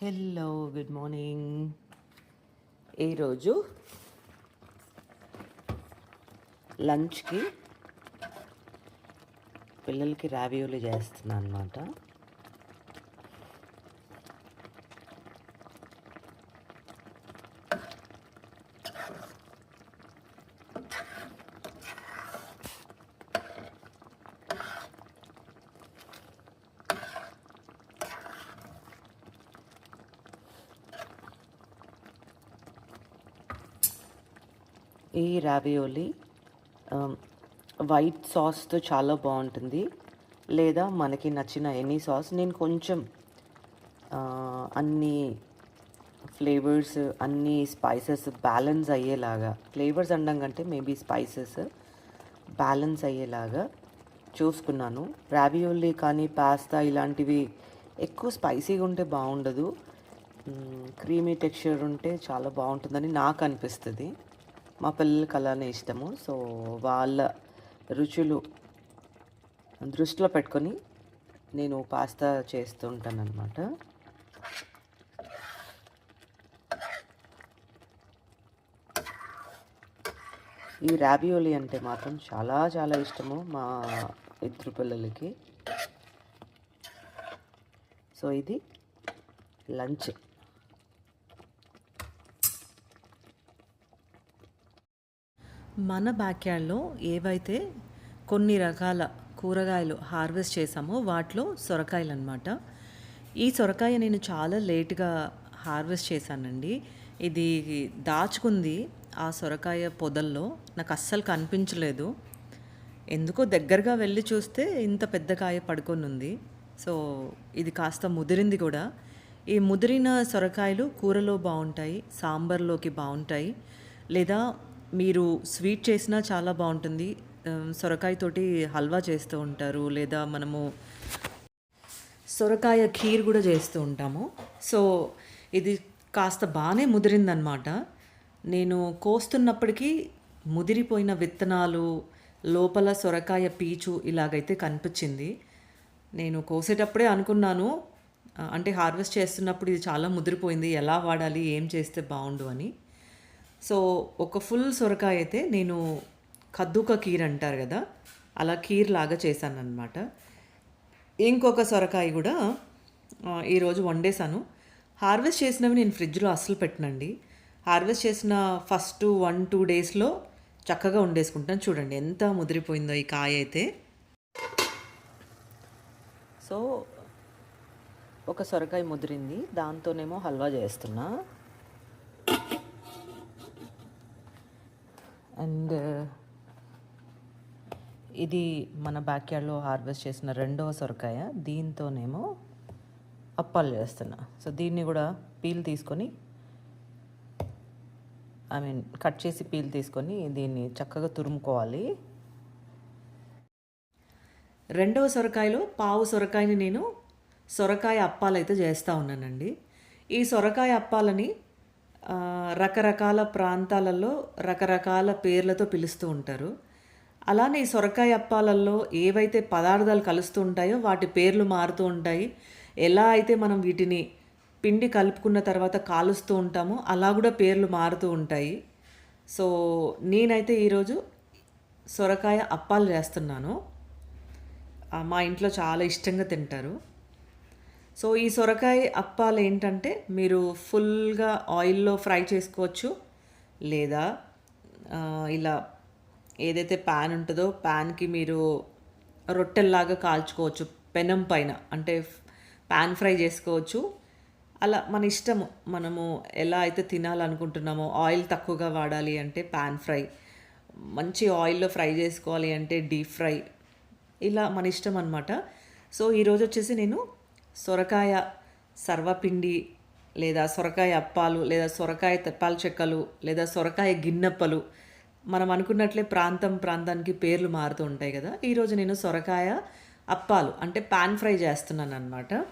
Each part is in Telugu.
హలో గుడ్ మార్నింగ్ ఈరోజు లంచ్కి పిల్లలకి రావియోలి చేస్తున్నాను అనమాట ఈ రావియోలీ వైట్ సాస్తో చాలా బాగుంటుంది. లేదా మనకి నచ్చిన ఎనీ సాస్ నేను కొంచెం అన్ని ఫ్లేవర్స్ అన్ని స్పైసెస్ బ్యాలెన్స్ అయ్యేలాగా ఫ్లేవర్స్ అనడం కంటే మేబీ స్పైసెస్ బ్యాలెన్స్ అయ్యేలాగా చూసుకున్నాను. రావియోలీ కానీ పాస్తా ఇలాంటివి ఎక్కువ స్పైసీగా ఉంటే బాగుండదు. క్రీమీ టెక్స్చర్ ఉంటే చాలా బాగుంటుందని నాకు అనిపిస్తుంది. మా పిల్లలకి అలానే ఇష్టము. సో వాళ్ళ రుచులు దృష్టిలో పెట్టుకొని నేను పాస్తా చేస్తూ ఉంటాను అనమాట ఈ ర్యాబియోలి అంటే మాత్రం చాలా చాలా ఇష్టము మా ఇద్దరు పిల్లలకి. సో ఇది లంచ్. మన బ్యాక్యార్డ్లో ఏవైతే కొన్ని రకాల కూరగాయలు హార్వెస్ట్ చేసామో వాటిలో సొరకాయలు అనమాట ఈ సొరకాయ నేను చాలా లేట్గా హార్వెస్ట్ చేశానండి. ఇది దాచుకుంది ఆ సొరకాయ పొదల్లో. నాకు అస్సలు కనిపించలేదు. ఎందుకో దగ్గరగా వెళ్ళి చూస్తే ఇంత పెద్ద కాయ పడుకొని ఉంది సో ఇది కాస్త ముదిరింది కూడా. ఈ ముదిరిన సొరకాయలు కూరలో బాగుంటాయి సాంబార్లోకి బాగుంటాయి లేదా మీరు స్వీట్ చేసినా చాలా బాగుంటుంది. సొరకాయతోటి హల్వా చేస్తూ ఉంటారు. లేదా మనము సొరకాయ ఖీర్ కూడా చేస్తూ ఉంటాము. సో ఇది కాస్త బాగానే ముదిరిందనమాట. నేను కోస్తున్నప్పటికీ ముదిరిపోయిన విత్తనాలు లోపల సొరకాయ పీచు ఇలాగైతే కనిపించింది. నేను కోసేటప్పుడే అనుకున్నాను అంటే హార్వెస్ట్ చేస్తున్నప్పుడు ఇది చాలా ముదిరిపోయింది ఎలా వాడాలి ఏం చేస్తే బాగుండు అని. సో ఒక ఫుల్ సొరకాయ అయితే నేను కద్దుక కీర్ అంటారు కదా అలా కీర్ లాగా చేశాను అనమాట ఇంకొక సొరకాయ కూడా ఈరోజు వండేసాను హార్వెస్ట్ చేసినవి నేను ఫ్రిడ్జ్లో అస్సలు పెట్టనండి. హార్వెస్ట్ చేసిన ఫస్ట్ వన్ టూ డేస్లో చక్కగా వండేసుకుంటాను. చూడండి ఎంత ముదిరిపోయిందో ఈ కాయ అయితే. సో ఒక సొరకాయ ముదిరింది. దాంతోనేమో హల్వా చేస్తున్నా. అండ్ ఇది మన బ్యాక్యార్డ్లో హార్వెస్ట్ చేసిన రెండవ సొరకాయ. దీంతోనేమో అప్పాలు చేస్తున్నా. సో దీన్ని కూడా పీల్ తీసుకొని ఐ మీన్ కట్ చేసి పీల్ తీసుకొని దీన్ని చక్కగా తురుముకోవాలి. రెండవ సొరకాయలో పావు సొరకాయని నేను సొరకాయ అప్పాలైతే చేస్తూ ఉన్నానండి. ఈ సొరకాయ అప్పాలని రకరకాల ప్రాంతాలలో రకరకాల పేర్లతో పిలుస్తూ ఉంటారు. అలానే ఈ సొరకాయ అప్పాలలో ఏవైతే పదార్థాలు కలుస్తూ ఉంటాయో వాటి పేర్లు మారుతూ ఉంటాయి. ఎలా అయితే మనం వీటిని పిండి కలుపుకున్న తర్వాత కాలుస్తూ ఉంటామో అలా కూడా పేర్లు మారుతూ ఉంటాయి. సో నేనైతే ఈరోజు సొరకాయ అప్పాలు చేస్తున్నాను. మా ఇంట్లో చాలా ఇష్టంగా తింటారు. సో ఈ సొరకాయ అప్పాలు ఏంటంటే మీరు ఫుల్గా ఆయిల్లో ఫ్రై చేసుకోవచ్చు. లేదా ఇలా ఏదైతే ప్యాన్ ఉంటుందో ప్యాన్కి మీరు రొట్టెల్లాగా కాల్చుకోవచ్చు పెనం పైన. అంటే ప్యాన్ ఫ్రై చేసుకోవచ్చు. అలా మన ఇష్టము మనము ఎలా అయితే తినాలనుకుంటున్నామో ఆయిల్ తక్కువగా వాడాలి అంటే ప్యాన్ ఫ్రై. మంచి ఆయిల్లో ఫ్రై చేసుకోవాలి అంటే డీప్ ఫ్రై. ఇలా మన ఇష్టం అనమాట సో ఈరోజు వచ్చేసి నేను సొరకాయ సర్వపిండి లేదా సొరకాయ అప్పాలు లేదా సొరకాయ తెప్పాల చెక్కలు లేదా సొరకాయ గిన్నెప్పలు మనం అనుకున్నట్లే ప్రాంతం ప్రాంతానికి పేర్లు మారుతూ ఉంటాయి కదా. ఈరోజు నేను సొరకాయ అప్పాలు అంటే పాన్ ఫ్రై చేస్తున్నాను అనమాట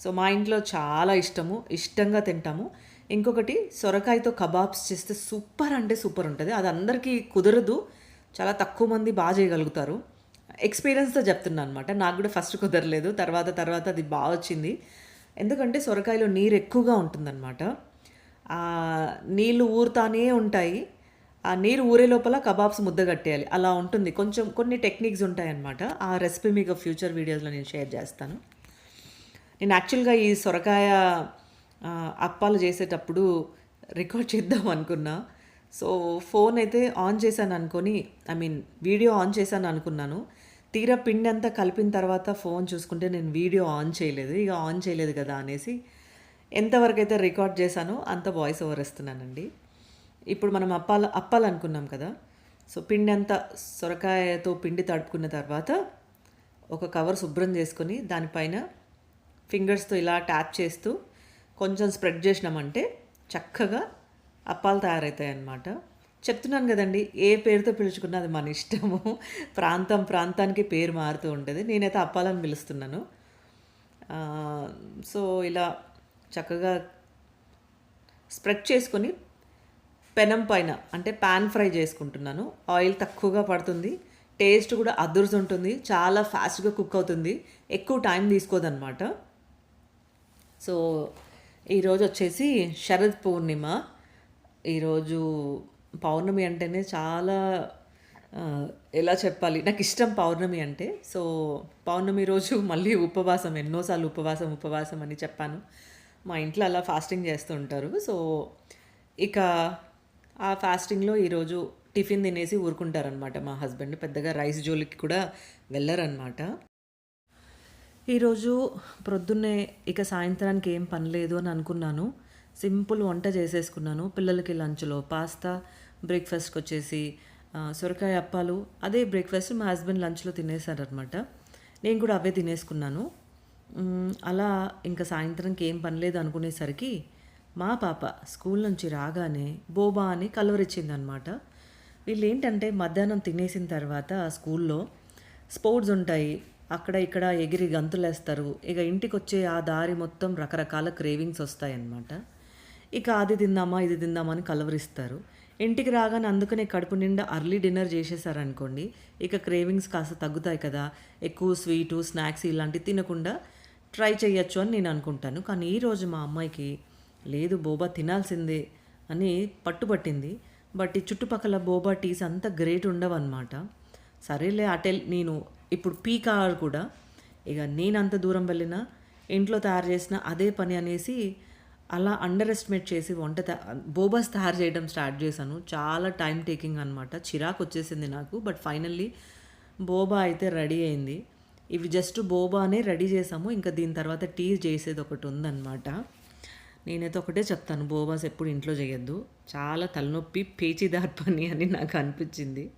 సో మా ఇంట్లో చాలా ఇష్టము ఇష్టంగా తింటాము. ఇంకొకటి సొరకాయతో కబాబ్స్ చేస్తే సూపర్ అంటే సూపర్ ఉంటుంది. అది అందరికీ కుదరదు. చాలా తక్కువ మంది బాగా చేయగలుగుతారు. ఎక్స్పీరియన్స్తో చెప్తున్నాను అనమాట నాకు కూడా ఫస్ట్ కుదరలేదు. తర్వాత తర్వాత అది బాగా వచ్చింది. ఎందుకంటే సొరకాయలో నీరు ఎక్కువగా ఉంటుందన్నమాట. నీళ్ళు ఊరుతానే ఉంటాయి. ఆ నీరు ఊరే లోపల కబాబ్స్ ముద్ద కట్టేయాలి. అలా ఉంటుంది. కొంచెం కొన్ని టెక్నిక్స్ ఉంటాయన్నమాట. ఆ రెసిపీ మీకు ఫ్యూచర్ వీడియోస్లో నేను షేర్ చేస్తాను. నేను యాక్చువల్గా ఈ సొరకాయ అప్పాలు చేసేటప్పుడు రికార్డ్ చేద్దాం అనుకున్నా. సో ఫోన్ అయితే ఆన్ చేశాను అనుకొని ఐ మీన్ వీడియో ఆన్ చేశాను అనుకున్నాను. తీరా పిండి అంతా కలిపిన తర్వాత ఫోన్ చూసుకుంటే నేను వీడియో ఆన్ చేయలేదు. ఇక ఆన్ చేయలేదు కదా అనేసి ఎంతవరకు అయితే రికార్డ్ చేశానో అంత వాయిస్ ఓవర్ ఇస్తున్నానండి. ఇప్పుడు మనం అప్పాల అప్పాలనుకున్నాం కదా. సో పిండి అంతా సొరకాయతో పిండి తడుపుకున్న తర్వాత ఒక కవర్ శుభ్రం చేసుకొని దానిపైన ఫింగర్స్తో ఇలా ట్యాప్ చేస్తూ కొంచెం స్ప్రెడ్ చేసినామంటే చక్కగా అప్పాలు తయారవుతాయి అన్నమాట చెప్తున్నాను కదండి ఏ పేరుతో పిలుచుకున్నది మన ఇష్టము. ప్రాంతం ప్రాంతానికి పేరు మారుతూ ఉంటుంది. నేనైతే అప్పాలని పిలుస్తున్నాను. సో ఇలా చక్కగా స్ప్రెడ్ చేసుకొని పెనం పైన అంటే పాన్ ఫ్రై చేసుకుంటున్నాను. ఆయిల్ తక్కువగా పడుతుంది. టేస్ట్ కూడా ఉంటుంది చాలా ఫాస్ట్గా కుక్ అవుతుంది. ఎక్కువ టైం తీసుకోదన్నమాట. సో ఈరోజు వచ్చేసి శరద్ పూర్ణిమ. ఈరోజు పౌర్ణమి అంటేనే చాలా ఎలా చెప్పాలి నాకు ఇష్టం పౌర్ణమి అంటే సో పౌర్ణమి రోజు మళ్ళీ ఉపవాసం ఎన్నోసార్లు ఉపవాసం ఉపవాసం అని చెప్పాను. మా ఇంట్లో అలా ఫాస్టింగ్ చేస్తూ ఉంటారు. సో ఇక ఆ ఫాస్టింగ్లో ఈరోజు టిఫిన్ తినేసి ఊరుకుంటారనమాట మా హస్బెండ్ పెద్దగా రైస్ జోలికి కూడా వెళ్ళరనమాట ఈరోజు ప్రొద్దున్నే ఇక సాయంత్రానికి ఏం పని లేదు అని అనుకున్నాను. సింపుల్ వంట చేసేసుకున్నాను. పిల్లలకి లంచ్లో పాస్తా బ్రేక్ఫాస్ట్కి వచ్చేసి సొరకాయ అప్పాలు అదే బ్రేక్ఫాస్ట్ మా హస్బెండ్ లంచ్లో తినేసారనమాట నేను కూడా అవే తినేసుకున్నాను. అలా ఇంకా సాయంత్రంకి ఏం పని లేదు అనుకునేసరికి మా పాప స్కూల్ నుంచి రాగానే బోబా అని కలవరిచ్చిందనమాట వీళ్ళు ఏంటంటే మధ్యాహ్నం తినేసిన తర్వాత స్కూల్లో స్పోర్ట్స్ ఉంటాయి. అక్కడ ఇక్కడ ఎగిరి గంతులేస్తారు. ఇక ఇంటికి వచ్చే ఆ దారి మొత్తం రకరకాల క్రేవింగ్స్ వస్తాయన్నమాట. ఇక అది తిందామా ఇది తిందామా అని కలవరిస్తారు. ఇంటికి రాగానే అందుకనే కడుపు నిండా అర్లీ డిన్నర్ చేసేసారనుకోండి. ఇక క్రేవింగ్స్ కాస్త తగ్గుతాయి కదా. ఎక్కువ స్వీటు స్నాక్స్ ఇలాంటివి తినకుండా ట్రై చేయొచ్చు అని నేను అనుకుంటాను. కానీ ఈరోజు మా అమ్మాయికి లేదు బోబా తినాల్సిందే అని పట్టుబట్టింది బట్ ఈ చుట్టుపక్కల బోబా టీస్ అంత గ్రేట్ ఉండవు అనమాట సరేలే అటెల్ నేను ఇప్పుడు పీక్ అవర్ కూడా. ఇక నేను అంత దూరం వెళ్ళినా ఇంట్లో తయారు చేసిన అదే పని అనేసి అలా అండర్ ఎస్టిమేట్ చేసి వంట తయా- బోబాస్ తయారు చేయడం స్టార్ట్ చేశాను. చాలా టైం టేకింగ్ అనమాట చిరాకు వచ్చేసింది నాకు బట్ ఫైనల్లీ బోబా అయితే రెడీ అయింది. ఇవి జస్ట్ బోబానే రెడీ చేసాము ఇంకా దీని తర్వాత టీ చేసేది ఒకటి ఉందన్నమాట. నేనైతే ఒకటే చెప్తాను బోబాస్ ఎప్పుడు ఇంట్లో చేయొద్దు. చాలా తలనొప్పి పేచిదార్ పని అని నాకు అనిపించింది.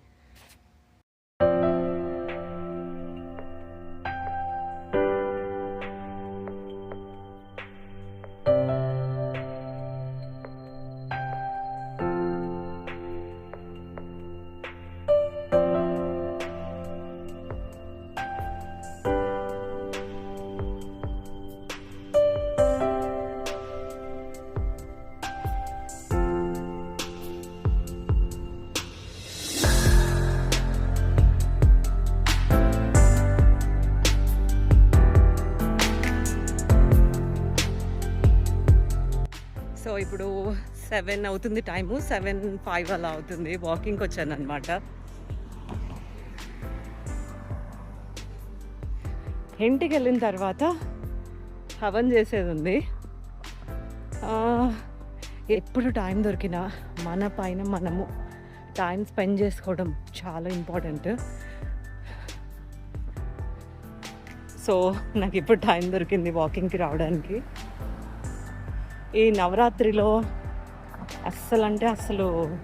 ఇప్పుడు సెవెన్ అవుతుంది టైము సెవెన్ ఫైవ్ అలా అవుతుంది. వాకింగ్కి వచ్చాను అనమాట ఇంటికి వెళ్ళిన తర్వాత హవన్ చేసేది ఉంది. ఎప్పుడు టైం దొరికినా మన పైన మనము టైం స్పెండ్ చేసుకోవడం చాలా ఇంపార్టెంట్. సో నాకు ఇప్పుడు టైం దొరికింది వాకింగ్కి రావడానికి. ఈ నవరాత్రిలో అస్సలు అంటే అసలు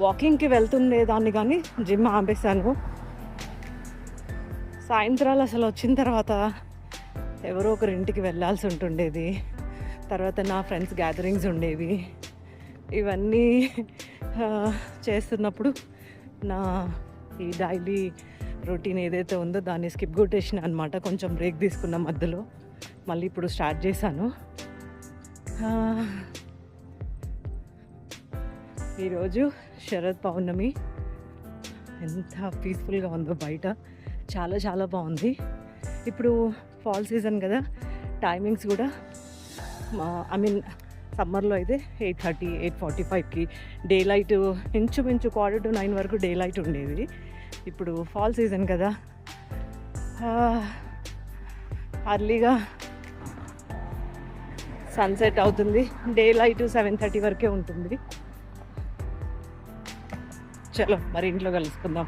వాకింగ్కి వెళ్తుండే దాన్ని కానీ జిమ్ ఆపేశాను. సాయంత్రాలు అసలు వచ్చిన తర్వాత ఎవరో ఒకరి ఇంటికి వెళ్ళాల్సి ఉంటుండేది. తర్వాత నా ఫ్రెండ్స్ గ్యాదరింగ్స్ ఉండేవి. ఇవన్నీ చేస్తున్నప్పుడు నా ఈ డైలీ రొటీన్ ఏదైతే ఉందో దాన్ని స్కిప్ కొట్టేసిన అనమాట కొంచెం బ్రేక్ తీసుకున్న మధ్యలో. మళ్ళీ ఇప్పుడు స్టార్ట్ చేశాను. ఈరోజు శరద్ పౌర్ణమి. ఎంత పీస్ఫుల్గా ఉందో బయట. చాలా చాలా బాగుంది. ఇప్పుడు ఫాల్ సీజన్ కదా టైమింగ్స్ కూడా ఐ మీన్ సమ్మర్లో అయితే ఎయిట్ థర్టీ ఎయిట్ ఫార్టీ ఫైవ్కి డే లైట్ ఇంచుమించు క్వార్టర్ టు నైన్ వరకు డే లైట్ ఉండేది. ఇప్పుడు ఫాల్ సీజన్ కదా అర్లీగా సన్సెట్ అవుతుంది. డే లైట్ సెవెన్ థర్టీ వరకే ఉంటుంది. చలో మరి ఇంట్లో కలుసుకుందాం.